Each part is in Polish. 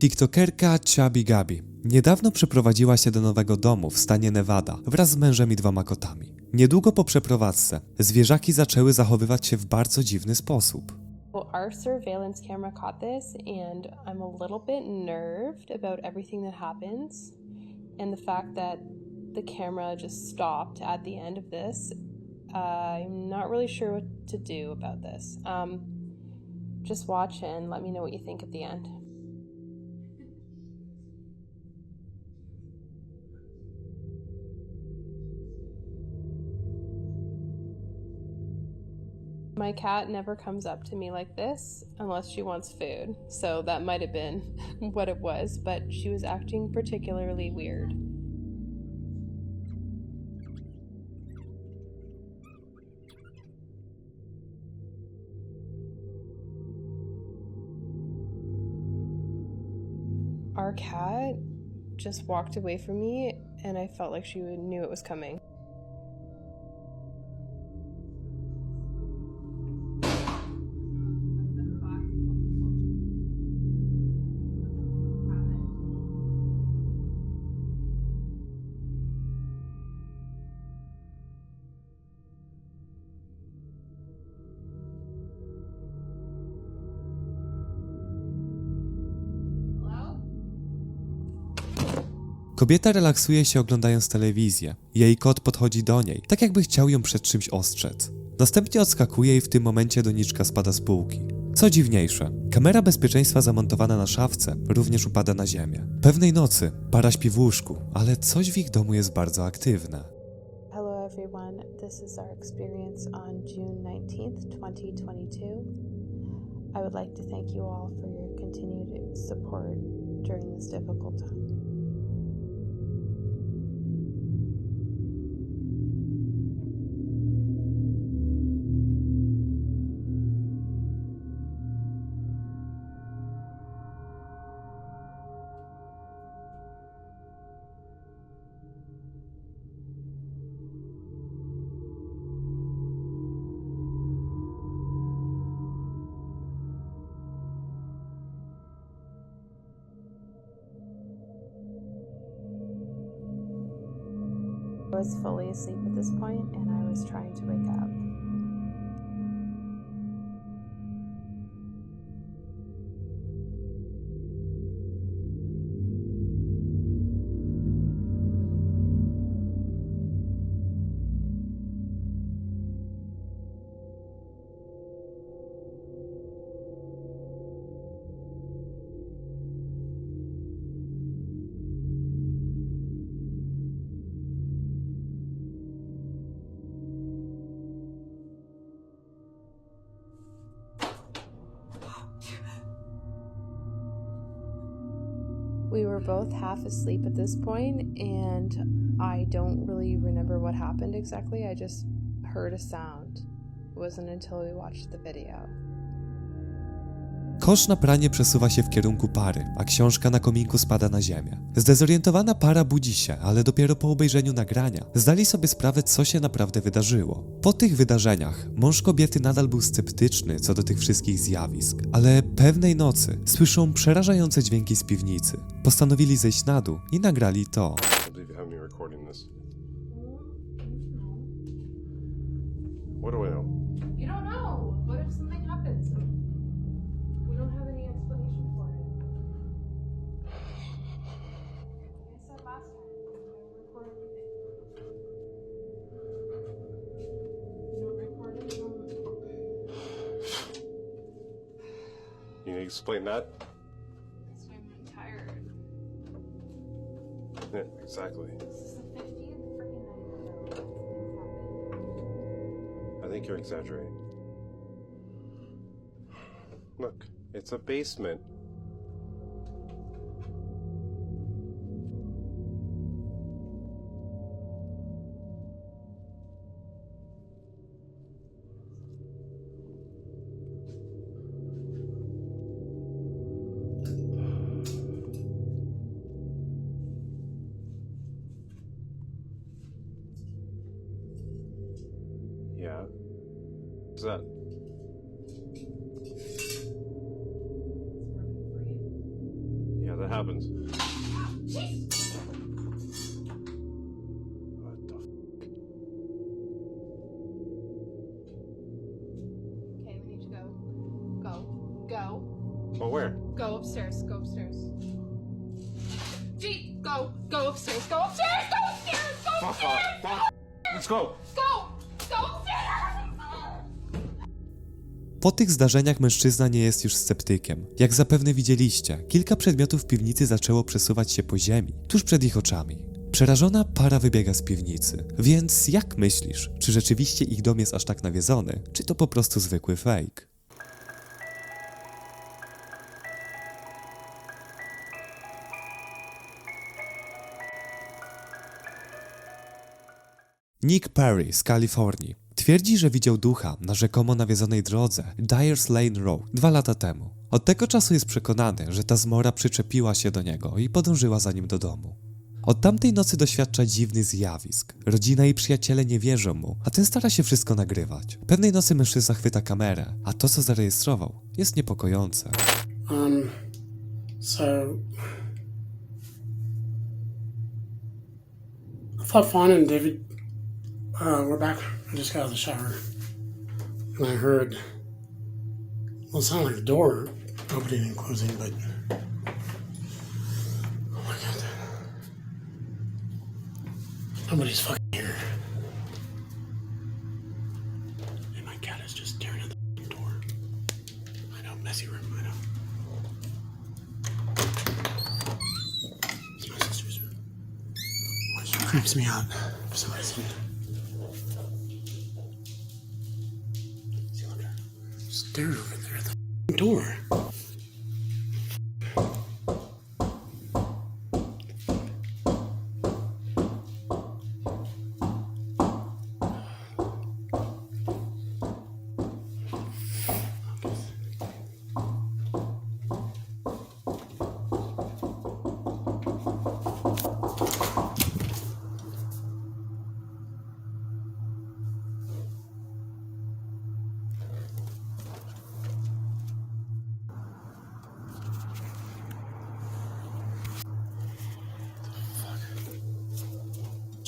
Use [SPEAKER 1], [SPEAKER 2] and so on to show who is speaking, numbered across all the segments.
[SPEAKER 1] TikTokerka Chabi Gabi niedawno przeprowadziła się do nowego domu w stanie Nevada wraz z mężem i dwoma kotami. Niedługo po przeprowadzce zwierzaki zaczęły zachowywać się w bardzo dziwny sposób.
[SPEAKER 2] Well, our surveillance camera caught this, and I'm a little bit nerved about everything that happens. And the fact that the camera just stopped at the end of this, I'm not really sure what to do about this. Um, just watch and let me know what you think at the end. My cat never comes up to me like this unless she wants food. So that might have been what it was, but she was acting particularly weird. Our cat just walked away from me, and I felt like she knew it was coming.
[SPEAKER 1] Kobieta relaksuje się oglądając telewizję. Jej kot podchodzi do niej, tak jakby chciał ją przed czymś ostrzec. Następnie odskakuje i w tym momencie doniczka spada z półki. Co dziwniejsze, kamera bezpieczeństwa zamontowana na szafce również upada na ziemię. Pewnej nocy para śpi w łóżku, ale coś w ich domu jest bardzo aktywne.
[SPEAKER 2] Hello, everyone. This is our experience on June 19th, 2022. I would like to thank you all for your continued support during this difficult time. Was fully asleep at this point and I was trying to wake up. We were both half asleep at this point, and I don't really remember what happened exactly. I just heard a sound. It wasn't until we watched the video.
[SPEAKER 1] Kosz na pranie przesuwa się w kierunku pary, a książka na kominku spada na ziemię. Zdezorientowana para budzi się, ale dopiero po obejrzeniu nagrania zdali sobie sprawę, co się naprawdę wydarzyło. Po tych wydarzeniach mąż kobiety nadal był sceptyczny co do tych wszystkich zjawisk, ale pewnej nocy słyszą przerażające dźwięki z piwnicy. Postanowili zejść na dół i nagrali to.
[SPEAKER 3] What do I know.
[SPEAKER 2] You
[SPEAKER 3] explain that?
[SPEAKER 2] That's why I'm tired.
[SPEAKER 3] Yeah, exactly.
[SPEAKER 2] This is the 50th freaking night in a row this happened.
[SPEAKER 3] I think you're exaggerating. Look, it's a basement. That?
[SPEAKER 2] It's working for you.
[SPEAKER 3] Yeah, What happens? What the f-
[SPEAKER 2] Okay, we need to go. Go. Go.
[SPEAKER 3] Oh, where?
[SPEAKER 2] Go upstairs. Go upstairs. G, go. Go upstairs. Go upstairs. Go upstairs. Go upstairs.
[SPEAKER 3] off. Fuck. Let's go.
[SPEAKER 2] Go. Go
[SPEAKER 1] Po tych zdarzeniach mężczyzna nie jest już sceptykiem. Jak zapewne widzieliście, kilka przedmiotów w piwnicy zaczęło przesuwać się po ziemi, tuż przed ich oczami. Przerażona para wybiega z piwnicy. Więc jak myślisz, czy rzeczywiście ich dom jest aż tak nawiedzony, czy to po prostu zwykły fake? Nick Perry z Kalifornii twierdzi, że widział ducha na rzekomo nawiedzonej drodze Dyers Lane Road dwa lata temu. Od tego czasu jest przekonany, że ta zmora przyczepiła się do niego i podążyła za nim do domu. Od tamtej nocy doświadcza dziwnych zjawisk. Rodzina i przyjaciele nie wierzą mu, a ten stara się wszystko nagrywać. Pewnej nocy mężczyzna chwyta kamerę, a to co zarejestrował jest niepokojące.
[SPEAKER 4] Um, so I thought and David uh, were back. I just got out of the shower, and I heard well, it sounded like the door opening and closing, but oh my god, nobody's fucking here. And my cat is just staring at the door. I know, messy room. I know. It's my sister's room. Which creeps me out Stared over there at the door.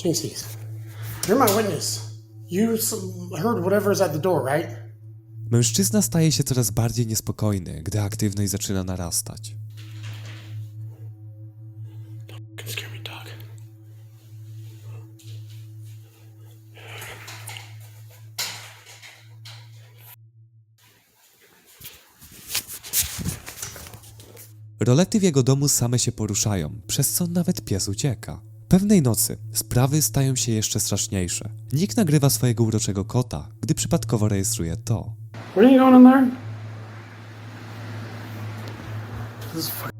[SPEAKER 4] Jinxies. You're my witness. You heard whatever's at the door, right?
[SPEAKER 1] Mężczyzna staje się coraz bardziej niespokojny, gdy aktywność zaczyna narastać.
[SPEAKER 4] Can scare me, dog.
[SPEAKER 1] Rolety w jego domu same się poruszają, przez co nawet pies ucieka. Pewnej nocy sprawy stają się jeszcze straszniejsze. Nick nagrywa swojego uroczego kota, gdy przypadkowo rejestruje to.
[SPEAKER 4] What are you doing in there? This is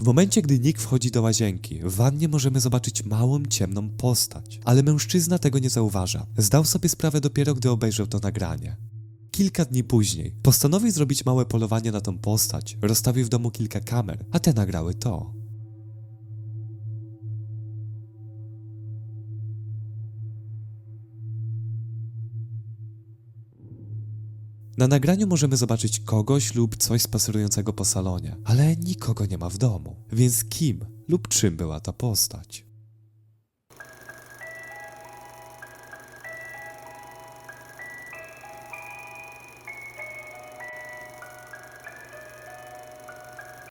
[SPEAKER 1] W momencie, gdy Nick wchodzi do łazienki, w wannie możemy zobaczyć małą, ciemną postać. Ale mężczyzna tego nie zauważa. Zdał sobie sprawę dopiero, gdy obejrzał to nagranie. Kilka dni później postanowił zrobić małe polowanie na tą postać. Rozstawił w domu kilka kamer, a te nagrały to. Na nagraniu możemy zobaczyć kogoś lub coś spacerującego po salonie, ale nikogo nie ma w domu. Więc kim lub czym była ta postać?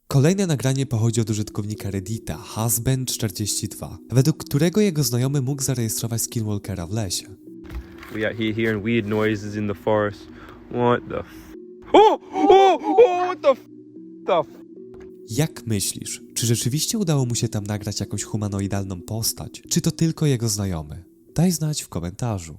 [SPEAKER 1] Kolejne nagranie pochodzi od użytkownika Reddita Husband42, według którego jego znajomy mógł zarejestrować Skinwalkera w lesie.
[SPEAKER 5] We out here hearing weird noises in the forest. What the? F- oh, oh, oh! What the? F- the? F-
[SPEAKER 1] Jak myślisz, czy rzeczywiście udało mu się tam nagrać jakąś humanoidalną postać, czy to tylko jego znajomy? Daj znać w komentarzu.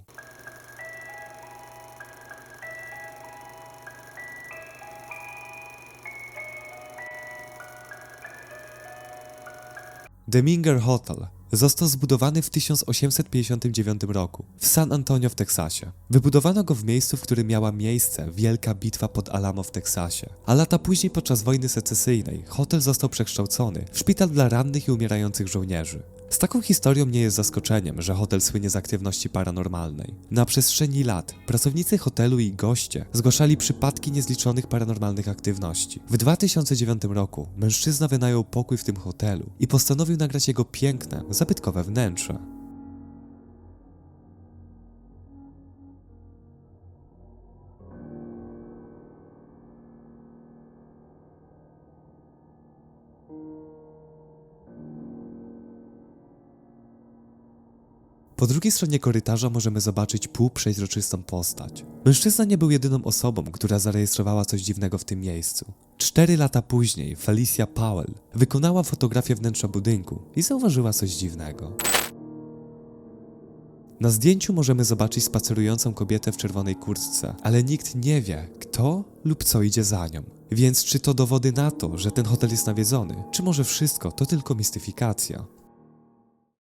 [SPEAKER 1] The Minger Hotel. Został zbudowany w 1859 roku w San Antonio w Teksasie. Wybudowano go w miejscu, w którym miała miejsce wielka bitwa pod Alamo w Teksasie, a lata później podczas wojny secesyjnej hotel został przekształcony w szpital dla rannych i umierających żołnierzy. Z taką historią nie jest zaskoczeniem, że hotel słynie z aktywności paranormalnej. Na przestrzeni lat pracownicy hotelu i goście zgłaszali przypadki niezliczonych paranormalnych aktywności. W 2009 roku mężczyzna wynajął pokój w tym hotelu i postanowił nagrać jego piękne, zabytkowe wnętrze. Po drugiej stronie korytarza możemy zobaczyć półprzeźroczystą postać. Mężczyzna nie był jedyną osobą, która zarejestrowała coś dziwnego w tym miejscu. Cztery lata później Felicia Powell wykonała fotografię wnętrza budynku i zauważyła coś dziwnego. Na zdjęciu możemy zobaczyć spacerującą kobietę w czerwonej kurtce, ale nikt nie wie, kto lub co idzie za nią. Więc czy to dowody na to, że ten hotel jest nawiedzony, czy może wszystko to tylko mistyfikacja?